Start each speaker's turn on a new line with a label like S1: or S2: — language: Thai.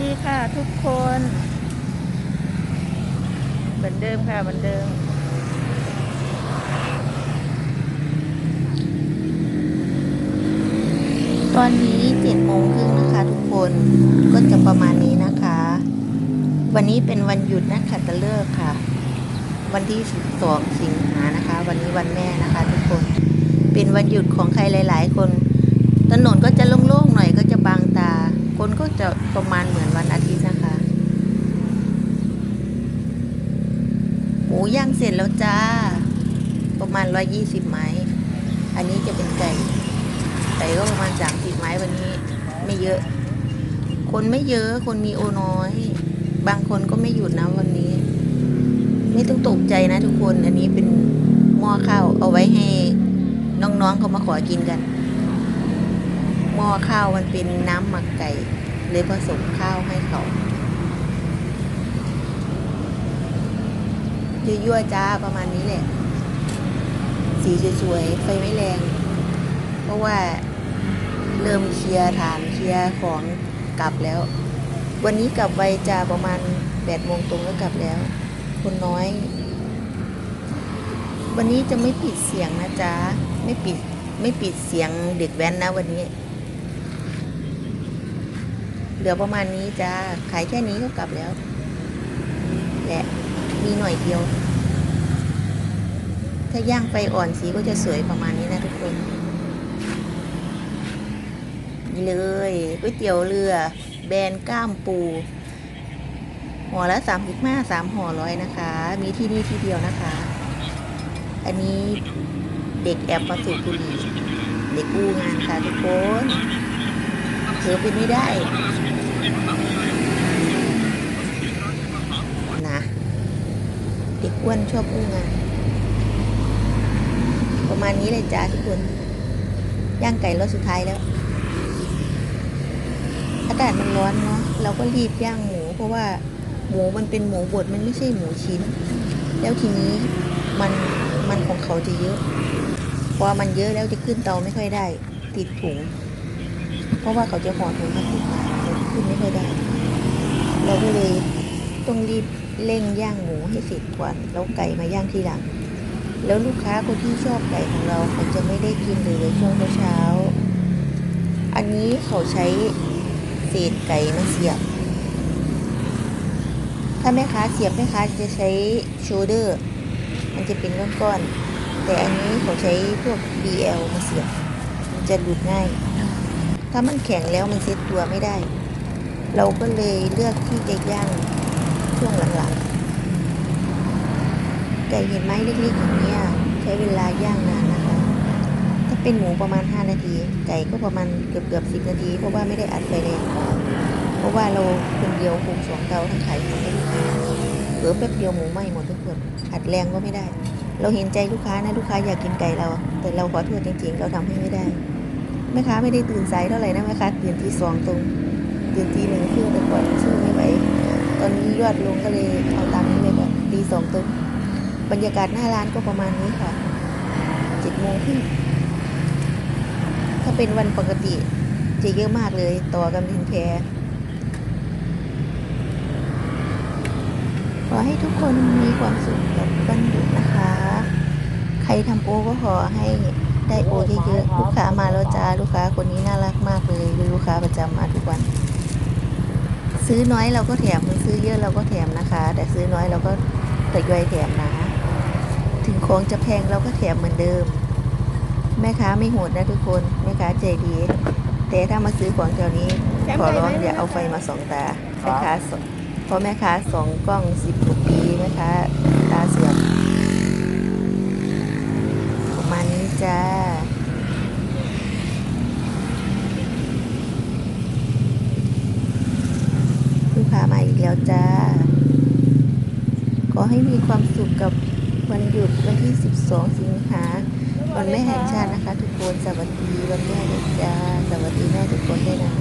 S1: ดีค่ะทุกคน เหมือนเดิมค่ะเหมือนเดิม ตอนนี้เจ็ดโมงครึ่งนะคะทุกคนก็จะประมาณนี้นะคะ วันนี้เป็นวันหยุดนักขัตฤกษ์ค่ะ วันที่12สิงหานะคะ วันนี้วันแม่นะคะ ทุกคน เป็นวันหยุดของใครหลาย ๆ คน ถนนก็จะโล่งๆหน่อยก็จะบางตา คนก็จะประมาณเหมือนวันอาทิตย์นะคะ หมูย่างเสร็จแล้วจ้า ประมาณ120ไม้ อันนี้จะเป็นไก่ ไก่ก็ประมาณ30ไม้วันนี้ไม่เยอะ คนไม่เยอะ คนมีโอน้อย บางคนก็ไม่หยุดนะวันนี้ ไม่ต้องตกใจนะทุกคน อันนี้เป็นหม้อข้าวเอาไว้ให้น้องๆเขามาขอกินกัน หม้อข้าวมันเป็นน้ำหมักไก่เลยผสมข้าวให้เขายั่วๆจ้าประมาณนี้แหละ สีสวยๆไฟไม่แรง เพราะว่าเริ่มเคลียร์ฐานเคลียร์ของกลับแล้ว วันนี้กลับไวจ้าประมาณแปดโมงตรงก็กลับแล้ว คนน้อย วันนี้จะไม่ปิดเสียงนะจ๊ะ ไม่ปิดไม่ปิดเสียงเด็กแว้นนะวันนี้ เหลือประมาณนี้จ้า ขายแค่นี้ก็กลับแล้ว และมีหน่อยเดียว ถ้าย่างไฟอ่อนสีก็จะสวยประมาณนี้นะทุกคน นี่เลยก๋วยเตี๋ยวเรือ แบรนก้ามปูห่อละสามสิบห้าสามห่อร้อยนะคะ มีที่นี่ที่เดียวนะคะ อันนี้เด็กแอบมาสูบบุหรี่เด็กกู้งานค่ะทุกคนเธอเป็นไม่ได้ นะ เด็ก อ้วนชอบอู้งานประมาณนี้เลยจ้าทุกคน ย่างไก่รสสุดท้ายแล้ว อากาศมันร้อนเนาะเราก็รีบย่างหมู เพราะว่าหมูมันเป็นหมูบดมันไม่ใช่หมูชิ้น แล้วทีนี้มันมันของเขาจะเยอะ พอมันเยอะแล้วจะขึ้นเตาไม่ค่อยได้ ติดถุง เพราะว่าเขาจะห่อถุงพลาสติกมาขึ้นไม่ค่อยได้ เราก็เลยต้องรีบ เร่งย่างหมูให้เสร็จก่อนแล้วไก่มาย่างทีหลัง แล้วลูกค้าคนที่ชอบไก่ของเราเขาจะไม่ได้กินเลยช่วงเช้า อันนี้เขาใช้เศษไก่มาเสียบ ถ้าแม่ค้าเสียบแม่ค้าจะใช้โชเดอร์ มันจะเป็นก้อนๆ แต่อันนี้เขาใช้พวก BL มาเสียบ มันจะหลุดง่าย ถ้ามันแข็งแล้วมันเซ็ตตัวไม่ได้ เราก็เลยเลือกที่จะย่าง ช่วงหลังๆไก่เห็นไหมเล็กๆอย่างนี้ใช้เวลาย่างนานนะคะ ถ้าเป็นหมูประมาณ 5 นาที ไก่ก็ประมาณเกือบๆ10นาที เพราะว่าไม่ได้อัดไฟแรงเพราะว่าเราคนเดียวคุมสองเตาทั้งขายของให้ลูกค้าเผลอแป๊บเดียวหมูไหม้หมดทุกคน อัดแรงก็ไม่ได้ เราเห็นใจลูกค้านะลูกค้าอยากกินไก่เรา แต่เราขอโทษจริงๆ เราทำให้ไม่ได้แม่ค้าไม่ได้ตื่นสายเท่าไหร่นะแม่ค้าตื่นทีสองตรงตื่นทีหนึ่งครึ่งแต่ก่อนสู้ไม่ไหว ตอนนี้ยอดลงก็เลยเอาตามนี้เลยก่อนตีสองตรงบรรยากาศหน้าร้านก็ประมาณนี้ค่ะเจ็ดโมงครึ่งถ้าเป็นวันปกติจะเยอะมากเลยต่อกันเป็นแพรขอให้ทุกคนมีความสุขกับวันหยุดนะคะ ใครทำโอก็ขอให้ได้โอเยอะๆลูกค้ามาแล้วจ้าลูกค้าคนนี้น่ารักมากเลยเป็นลูกค้าประจำมาทุกวัน ซื้อน้อยเราก็แถมซื้อเยอะเราก็แถมนะคะ แต่ซื้อน้อยเราก็ทยอยแถมนะ ถึงของจะแพงเราก็แถมเหมือนเดิม แม่ค้าไม่โหดนะทุกคนแม่ค้าใจดี แต่ถ้ามาซื้อของแถวนี้ขอร้องอย่าเอาไฟมาสองตาแม่ค้าสองเพราะแม่ค้าสองกล้องสิบกว่าปีแม่ค้าตาเสื่อมประมาณนี้จ้า ลูกค้ามาอีกแล้วจ้า ขอให้มีความสุขกับวันหยุดวันที่ 12 สิงหาวันแม่แห่งชาตินะคะ ทุกคน สวัสดีวันแม่เลยจ้า สวัสดีแม่ทุกคนด้วยนะ